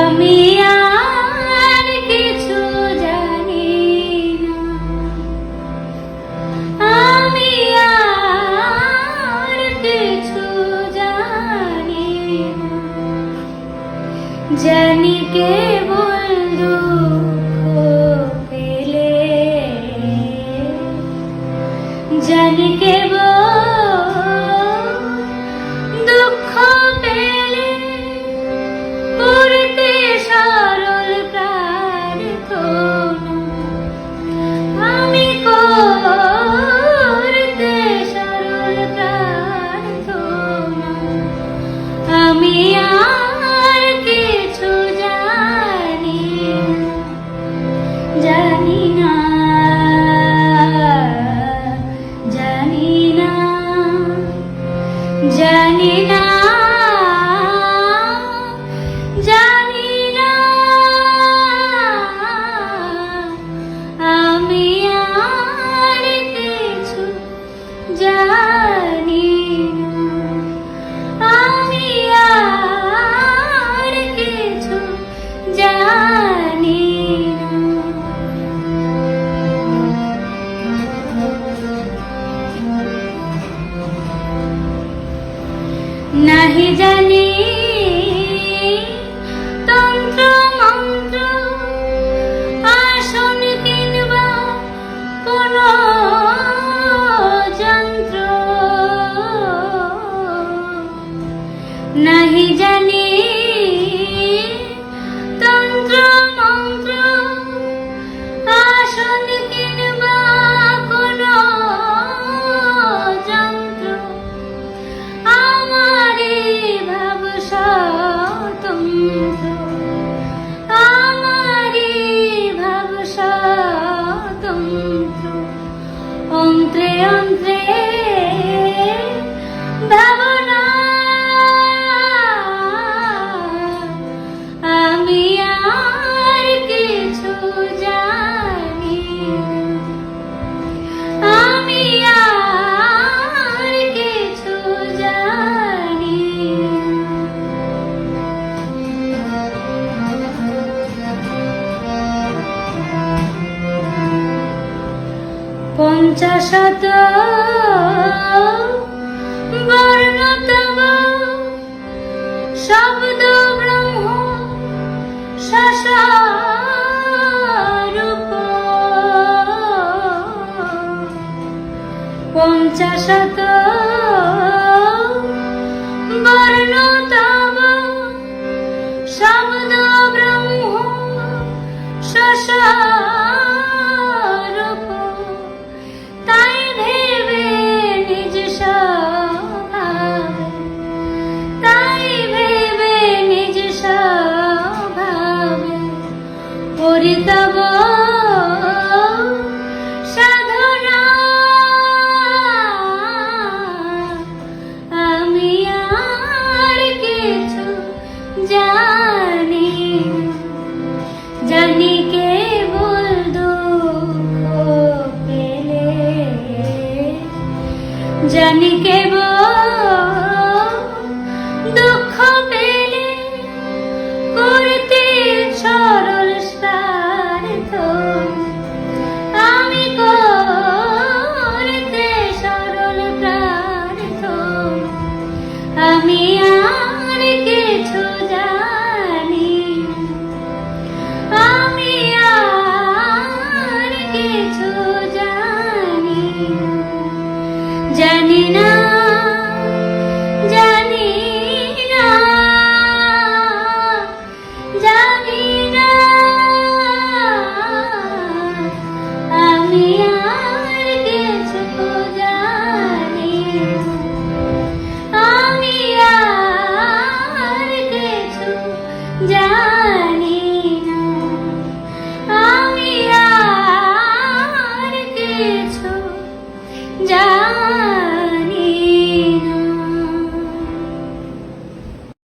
আমি আর কিছু জানি না। আমি আর কিছু জানি না। জানি কে পঞ্চাশত বর্ণতম শব্দ ব্রহ্ম শাসারূপ পঞ্চাশত বর্ণতম জানি না